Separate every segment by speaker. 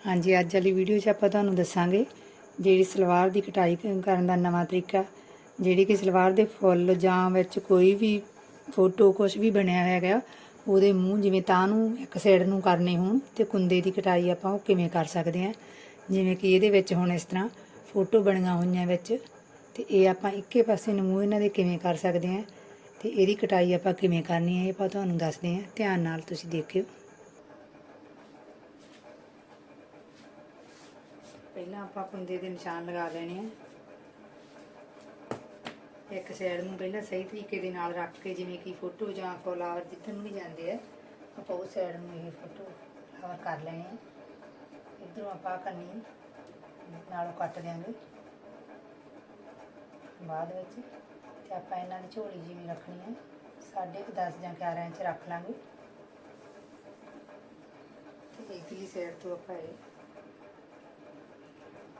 Speaker 1: ਹਾਂਜੀ, ਅੱਜ ਵਾਲੀ ਵੀਡੀਓ 'ਚ ਆਪਾਂ ਤੁਹਾਨੂੰ ਦੱਸਾਂਗੇ ਜਿਹੜੀ ਸਲਵਾਰ ਦੀ ਕਟਾਈ ਕਰਨ ਦਾ ਨਵਾਂ ਤਰੀਕਾ। ਜਿਹੜੀ ਕਿ ਸਲਵਾਰ ਦੇ ਫੁੱਲ ਜਾਂ ਵਿੱਚ ਕੋਈ ਵੀ ਫੋਟੋ ਕੁਝ ਵੀ ਬਣਿਆ ਹੋਇਆ ਹੈਗਾ, ਉਹਦੇ ਮੂੰਹ ਜਿਵੇਂ ਤਾਂ ਨੂੰ, ਇੱਕ ਸਾਈਡ ਨੂੰ ਕਰਨੇ ਹੋਣ ਤੇ ਕੁੰਦੇ ਦੀ ਕਟਾਈ ਆਪਾਂ ਉਹ ਕਿਵੇਂ ਕਰ ਸਕਦੇ ਹਾਂ। ਜਿਵੇਂ ਕਿ ਇਹਦੇ ਵਿੱਚ ਹੁਣ ਇਸ ਤਰ੍ਹਾਂ ਫੋਟੋ ਬਣੀਆਂ ਹੋਈਆਂ ਵਿੱਚ ਤੇ ਇਹ ਆਪਾਂ ਇੱਕੇ ਪਾਸੇ ਨੂੰ ਮੂੰਹ ਇਹਨਾਂ ਦੇ ਕਿਵੇਂ ਕਰ ਸਕਦੇ ਹਾਂ ਤੇ ਇਹਦੀ ਕਟਾਈ ਆਪਾਂ ਕਿਵੇਂ ਕਰਨੀ ਹੈ ਇਹ ਆਪਾਂ ਤੁਹਾਨੂੰ ਦੱਸਦੇ ਹਾਂ। ਧਿਆਨ ਨਾਲ ਤੁਸੀਂ ਦੇਖਿਓ। ਪਹਿਲਾਂ ਆਪਾਂ ਕੁੰਦੇ ਦੇ ਨਿਸ਼ਾਨ ਲਗਾ ਲੈਣੇ ਆ। ਇੱਕ ਸਾਈਡ ਨੂੰ ਪਹਿਲਾਂ ਸਹੀ ਤਰੀਕੇ ਦੇ ਨਾਲ ਰੱਖ ਕੇ, ਜਿਵੇਂ ਕਿ ਫੋਟੋ ਜਾਂ ਫਲਾਵਰ ਜਿੱਥੇ ਨੂੰ ਵੀ ਜਾਂਦੇ ਆ, ਆਪਾਂ ਉਸ ਸਾਈਡ ਨੂੰ ਇਹ ਫੋਟੋ ਫਲਾਵਰ ਕਰ ਲੈਣੇ ਆ। ਇਧਰੋਂ ਆਪਾਂ ਕੰਨੀ ਨਾਲੋਂ ਕੱਟ ਦਿਆਂਗੇ। ਬਾਅਦ ਵਿੱਚ ਤੇ ਆਪਾਂ ਇਹਨਾਂ ਦੀ ਝੋਲੀ ਜਿਵੇਂ ਰੱਖਣੀ ਹੈ ਸਾਢੇ ਕੁ 10 ਜਾਂ 11 ਇੰਚ ਰੱਖ ਲਾਂਗੇ। ਤੇ ਇਧਰਲੀ ਸਾਈਡ ਤੋਂ ਆਪਾਂ ਇਹ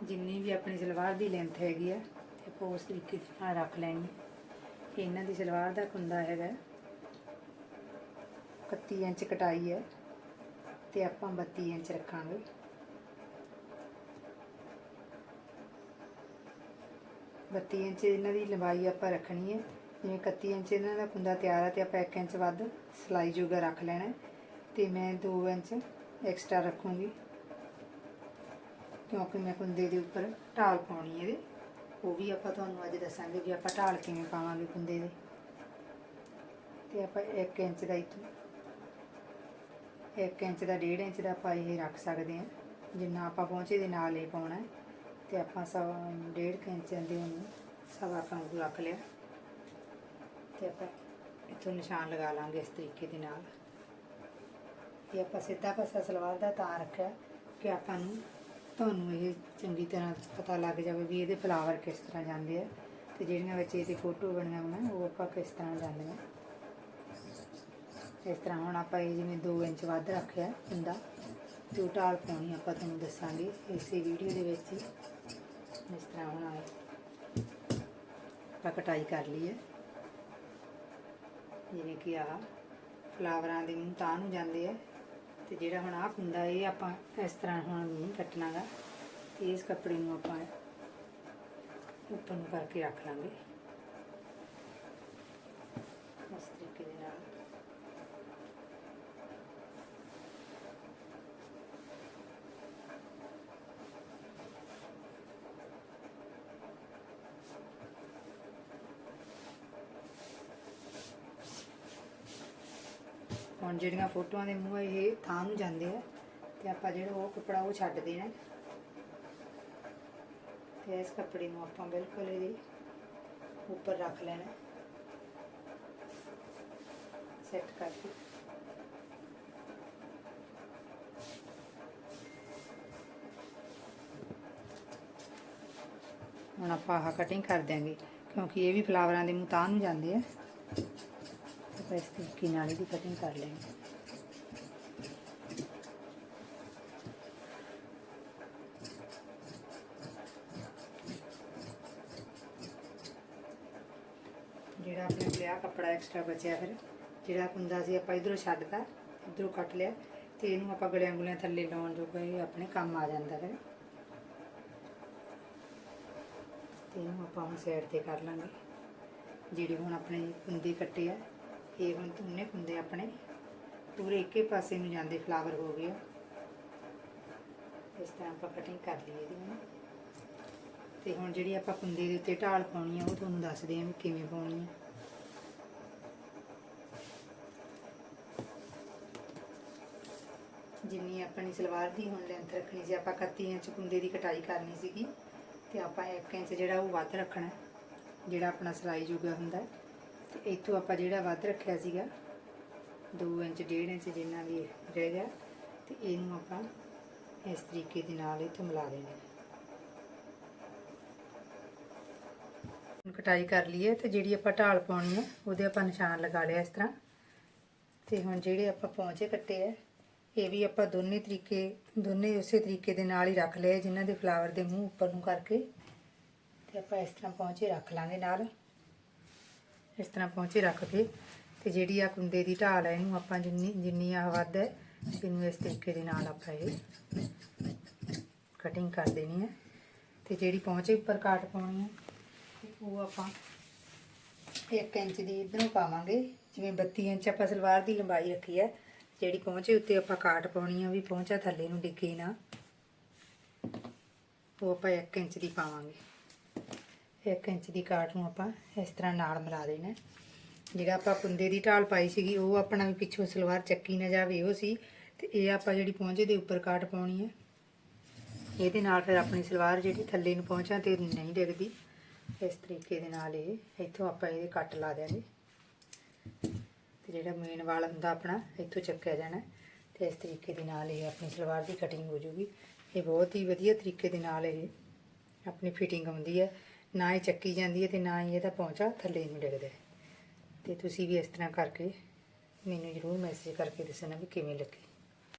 Speaker 1: ਜਿੰਨੀ ਵੀ ਆਪਣੀ ਸਲਵਾਰ ਦੀ ਲੈਂਥ ਹੈਗੀ ਆ, ਤੇ ਆਪਾਂ ਉਸ ਤਰੀਕੇ ਨਾਲ ਰੱਖ ਲੈਣੀ ਹੈ ਇਹਨਾਂ ਦੀ ਸਲਵਾਰ ਦਾ ਕੁੰਦਾ ਹੈਗਾ। 31 ਇੰਚ ਕਟਾਈ ਹੈ ਤੇ ਆਪਾਂ 32 ਇੰਚ ਰੱਖਾਂਗੇ। ਬੱਤੀ ਇੰਚ ਇਹਨਾਂ ਦੀ ਲੰਬਾਈ ਆਪਾਂ ਰੱਖਣੀ ਹੈ ਜਿਵੇਂ 31 ਇੰਚ ਇਹਨਾਂ ਦਾ ਕੁੰਦਾ ਤਿਆਰ ਹੈ ਤੇ ਆਪਾਂ 1 ਇੰਚ ਵੱਧ ਸਲਾਈ ਜੋਗਾ ਰੱਖ ਲੈਣਾ ਹੈ। ਤੇ ਮੈਂ 2 ਇੰਚ ਐਕਸਟਰਾ ਰੱਖੂੰਗੀ। ਕਿਉਂਕਿ ਮੈਂ ਕੁੰਦੇ ਦੇ ਉੱਪਰ ਢਾਲ ਪਾਉਣੀ ਹੈ ਇਹਦੇ। ਉਹ ਵੀ ਆਪਾਂ ਤੁਹਾਨੂੰ ਅੱਜ ਦੱਸਾਂਗੇ ਵੀ ਆਪਾਂ ਢਾਲ ਕਿਵੇਂ ਪਾਵਾਂਗੇ ਕੁੰਦੇ ਦੇ। ਤੇ ਆਪਾਂ 1 ਇੰਚ ਦਾ ਇੱਥੋਂ 1 ਇੰਚ ਦਾ 1.5 ਇੰਚ ਦਾ ਆਪਾਂ ਇਹ ਰੱਖ ਸਕਦੇ ਹਾਂ। ਜਿੰਨਾ ਆਪਾਂ ਪਹੁੰਚੇ ਦੇ ਨਾਲ ਹੀ ਪਾਉਣਾ ਹੈ। ਤੇ ਆਪਾਂ ਸਵਾ 1.5 ਇੰਚ ਦੇ ਉਹਨੂੰ ਸਵਾ ਆਪਾਂ ਉਹ ਰੱਖ ਲਿਆ। ਤੇ ਆਪਾਂ ਇੱਥੋਂ ਨਿਸ਼ਾਨ ਲਗਾ ਲਾਂਗੇ ਇਸ ਤਰੀਕੇ ਦੇ ਨਾਲ। ਇਹ ਆਪਾਂ ਸਿੱਧਾ ਪਾਸਾ ਸਲਵਾਰ ਦਾ ਤਾਂ ਰੱਖਿਆ ਕਿ ਆਪਾਂ ਨੂੰ ਤੁਹਾਨੂੰ ਇਹ ਚੰਗੀ ਤਰ੍ਹਾਂ ਪਤਾ ਲੱਗ ਜਾਵੇ ਵੀ ਇਹਦੇ ਫਲਾਵਰ ਕਿਸ ਤਰ੍ਹਾਂ ਜਾਂਦੇ ਆ ਤੇ ਜਿਹੜੀਆਂ ਵਿੱਚ ਇਹਦੀ ਫੋਟੋ ਬਣੀਆਂ ਹੋਈਆਂ, ਉਹ ਆਪਾਂ ਕਿਸ ਤਰ੍ਹਾਂ ਜਾਂਦੇ ਜਾਂਦੀਆਂ ਇਸ ਤਰ੍ਹਾਂ ਹੁਣ ਆਪਾਂ ਇਹ ਜਿਵੇਂ 2 ਇੰਚ ਵੱਧ ਰੱਖਿਆ ਹੁੰਦਾ ਤੇ ਉਹ ਢਾਲ ਪਾਉਣੀ ਆਪਾਂ ਤੁਹਾਨੂੰ ਦੱਸਾਂਗੇ ਇਸੇ ਵੀਡੀਓ ਦੇ ਵਿੱਚ ਹੀ। ਇਸ ਤਰ੍ਹਾਂ ਹੁਣ ਆਏ ਆਪਾਂ ਕਟਾਈ ਕਰ ਲਈ ਹੈ। ਜਿਵੇਂ ਕਿ ਆ ਫਲਾਵਰਾਂ ਦੇ ਮੂੰਹ ਤਾਂ ਨੂੰ ਜਾਂਦੇ ਆ। ਤੇ ਜਿਹੜਾ ਹੁਣ ਆਹ ਹੁੰਦਾ ਇਹ ਆਪਾਂ ਇਸ ਤਰ੍ਹਾਂ ਹੁਣ ਨਹੀਂ ਕੱਟਣਾਗਾ ਇਸ ਕੱਪੜੇ ਨੂੰ ਆਪਾਂ ਉੱਪਰ ਨੂੰ ਕਰਕੇ ਰੱਖ ਲਾਂਗੇ ਇਸ ਤਰੀਕੇ ਦੇ ਨਾਲ ਹੁਣ ਜਿਹੜੀਆਂ ਫੋਟੋਆਂ ਦੇ ਮੂੰਹ ਇਹ ਥਾਂ ਨੂੰ ਜਾਂਦੇ ਆ, ਤੇ ਆਪਾਂ ਜਿਹੜਾ ਉਹ ਕੱਪੜਾ ਉਹ ਛੱਡ ਦੇਣਾ ਹੈ। ਤੇ ਇਸ ਕੱਪੜੇ ਨੂੰ ਆਪਾਂ ਬਿਲਕੁਲ ਇਹਦੇ ਉੱਪਰ ਰੱਖ ਲੈਣਾ ਸੈੱਟ ਕਰਕੇ। ਹੁਣ ਆਪਾਂ ਆਹ ਕਟਿੰਗ ਕਰ ਦਿਆਂਗੇ, ਕਿਉਂਕਿ ਇਹ ਵੀ ਫਲਾਵਰਾਂ ਦੇ ਮੂੰਹ ਤਾਂ ਨੂੰ ਜਾਂਦੇ ਆ। ਆਪਾਂ ਇਸ ਤਰੀਕੇ ਨਾਲ ਇਹਦੀ ਕਟਿੰਗ ਕਰ ਲੈਣੀ ਜਿਹੜਾ ਆਪਣੇ ਲਿਆ ਕੱਪੜਾ ਐਕਸਟਰਾ ਬਚਿਆ ਫਿਰ, ਜਿਹੜਾ ਕੁੰਦਾ ਸੀ ਆਪਾਂ ਇਧਰੋਂ ਛੱਡਤਾ, ਇਧਰੋਂ ਕੱਟ ਲਿਆ ਤੇ ਇਹਨੂੰ ਆਪਾਂ ਗਲਿਆਂ ਗੁਲਿਆਂ ਥੱਲੇ ਲਾਉਣ ਜੋਗਾ ਇਹ ਆਪਣੇ ਕੰਮ ਆ ਜਾਂਦਾ ਫਿਰ। ਤੇ ਇਹਨੂੰ ਆਪਾਂ ਹੁਣ ਸਾਈਡ ਤੇ ਕਰ ਲਾਂਗੇ। ਜਿਹੜੇ ਹੁਣ ਆਪਣੇ ਕੁੰਦੇ ਕੱਟੇ ਆ ਇਹ ਹੁਣ ਤੁੰਨੇ ਕੁੰਦੇ ਆਪਣੇ। ਪੂਰੇ ਇੱਕੇ ਪਾਸੇ ਨੂੰ ਜਾਂਦੇ ਫਲਾਵਰ ਹੋ ਗਏ ਇਸ ਤਰ੍ਹਾਂ ਆਪਾਂ ਕਟਿੰਗ ਕਰ ਲਈ ਇਹਦੀ ਹੁਣ। ਤੇ ਹੁਣ ਜਿਹੜੀ ਆਪਾਂ ਕੁੰਦੇ ਦੇ ਉੱਤੇ ਢਾਲ ਪਾਉਣੀ ਆ, ਉਹ ਤੁਹਾਨੂੰ ਦੱਸਦੇ ਆ ਵੀ ਕਿਵੇਂ ਪਾਉਣੀ ਆ। ਜਿੰਨੀ ਆਪਣੀ ਸਲਵਾਰ ਦੀ ਹੁਣ ਲੈਂਥ ਰੱਖਣੀ ਸੀ, ਆਪਾਂ 31 ਇੰਚ ਕੁੰਦੇ ਦੀ ਕਟਾਈ ਕਰਨੀ ਸੀਗੀ। ਤੇ ਆਪਾਂ 1 ਇੰਚ ਜਿਹੜਾ ਉਹ ਵੱਧ ਰੱਖਣਾ, ਜਿਹੜਾ ਆਪਣਾ ਸਲਾਈ ਜੋਗਾ ਹੁੰਦਾ। ਤੇ ਇੱਥੋਂ ਆਪਾਂ ਜਿਹੜਾ ਵੱਧ ਰੱਖਿਆ ਸੀਗਾ 2 ਇੰਚ 1.5 ਇੰਚ ਜਿੰਨਾ ਵੀ ਰਹਿ ਗਿਆ, ਤੇ ਇਹਨੂੰ ਆਪਾਂ ਇਸ ਤਰੀਕੇ ਦੇ ਨਾਲ ਇੱਥੇ ਮਿਲਾ ਦੇਣਾ। ਹੁਣ ਕਟਾਈ ਕਰ ਲਈ ਹੈ ਤੇ ਜਿਹੜੀ ਆਪਾਂ ਢਾਲ ਪਾਉਣੀ ਹੈ ਉਹਦੇ ਆਪਾਂ ਨਿਸ਼ਾਨ ਲਗਾ ਲਿਆ ਇਸ ਤਰ੍ਹਾਂ। ਤੇ ਹੁਣ ਜਿਹੜੇ ਆਪਾਂ ਪੌਂਚੇ ਕੱਟੇ ਆ, ਇਹ ਵੀ ਆਪਾਂ ਦੋਨੇ ਤਰੀਕੇ, ਦੋਨੇ ਉਸੇ ਤਰੀਕੇ ਦੇ ਨਾਲ ਹੀ ਰੱਖ ਲਏ ਜਿਨ੍ਹਾਂ ਦੇ ਫਲਾਵਰ ਦੇ ਮੂੰਹ ਉੱਪਰ ਨੂੰ ਕਰਕੇ। ਤੇ ਆਪਾਂ ਇਸ ਤਰ੍ਹਾਂ ਪੌਂਚੇ ਰੱਖ ਲਾਂਗੇ ਨਾਲ। ਇਸ ਤਰ੍ਹਾਂ ਪਹੁੰਚੇ ਰੱਖ ਕੇ ਤੇ ਜਿਹੜੀ ਆ ਕੁੰਦੇ ਦੀ ਢਾਲ ਹੈ ਇਹਨੂੰ ਆਪਾਂ ਜਿੰਨੀ ਜਿੰਨੀ ਆ ਵੱਧ ਹੈ, ਇਹਨੂੰ ਇਸ ਤਰੀਕੇ ਦੇ ਨਾਲ ਆਪਾਂ ਇਹ ਕਟਿੰਗ ਕਰ ਦੇਣੀ ਹੈ। ਤੇ ਜਿਹੜੀ ਪਹੁੰਚੇ ਉੱਪਰ ਕਾਟ ਪਾਉਣੀ ਹੈ। ਉਹ ਆਪਾਂ 1 ਇੰਚ ਦੀ ਇਧਰੋਂ ਪਾਵਾਂਗੇ। ਜਿਵੇਂ 32 ਇੰਚ ਆਪਾਂ ਸਲਵਾਰ ਦੀ ਲੰਬਾਈ ਰੱਖੀ ਹੈ, ਜਿਹੜੀ ਪਹੁੰਚੇ ਉੱਤੇ ਆਪਾਂ ਕਾਟ ਪਾਉਣੀ ਆ ਵੀ ਪਹੁੰਚਾ ਥੱਲੇ ਨੂੰ ਡਿੱਗੇ ਨਾ। ਉਹ ਆਪਾਂ 1 ਇੰਚ ਦੀ ਪਾਵਾਂਗੇ। 1 ਇੰਚ ਦੀ ਕਾਟ ਨੂੰ ਆਪਾਂ ਇਸ ਤਰ੍ਹਾਂ ਨਾਲ ਮਿਲਾ ਦੇਣਾ ਜਿਹੜਾ ਆਪਾਂ ਕੁੰਦੇ ਦੀ ਢਾਲ ਪਾਈ ਸੀਗੀ, ਉਹ ਆਪਣਾ ਵੀ ਪਿੱਛੋਂ ਸਲਵਾਰ ਚੱਕੀ ਨਾ ਜਾਵੇ, ਉਹ ਸੀ। ਤੇ ਇਹ ਆਪਾਂ ਜਿਹੜੀ ਪਹੁੰਚੇ ਦੇ ਉੱਪਰ ਕਾਟ ਪਾਉਣੀ ਹੈ। ਇਹਦੇ ਨਾਲ ਫਿਰ ਆਪਣੀ ਸਲਵਾਰ ਜਿਹੜੀ ਥੱਲੇ ਨੂੰ ਪਹੁੰਚਾ ਤੇ ਨਹੀਂ ਡਿੱਗਦੀ। ਇਸ ਤਰੀਕੇ ਦੇ ਨਾਲ ਇਹ, ਇੱਥੋਂ ਆਪਾਂ ਇਹਦੇ ਕੱਟ ਲਾ ਦਿਆਂਗੇ। ਤੇ ਜਿਹੜਾ ਮੇਨ ਵਾਲ ਹੁੰਦਾ ਆਪਣਾ, ਇੱਥੋਂ ਚੱਕਿਆ ਜਾਣਾ ਹੈ। ਤੇ ਇਸ ਤਰੀਕੇ ਦੇ ਨਾਲ ਇਹ ਆਪਣੀ ਸਲਵਾਰ ਦੀ ਕਟਿੰਗ ਹੋ ਜੂਗੀ। ਇਹ ਬਹੁਤ ਹੀ ਵਧੀਆ ਤਰੀਕੇ ਦੇ ਨਾਲ ਇਹ ਆਪਣੀ ਫਿਟਿੰਗ ਆਉਂਦੀ ਹੈ। ਨਾ ਹੀ ਚੱਕੀ ਜਾਂਦੀ ਹੈ ਤੇ ਨਾ ਹੀ ਇਹਦਾ ਪਹੁੰਚਾ ਥੱਲੇ ਨੂੰ ਡਿੱਗਦਾ। ਹੈ ਤੇ ਤੁਸੀਂ ਵੀ ਇਸ ਤਰ੍ਹਾਂ ਕਰਕੇ ਮੈਨੂੰ ਜ਼ਰੂਰ ਮੈਸੇਜ ਕਰਕੇ ਦੱਸਣਾ ਵੀ ਕਿਵੇਂ ਲੱਗੀ।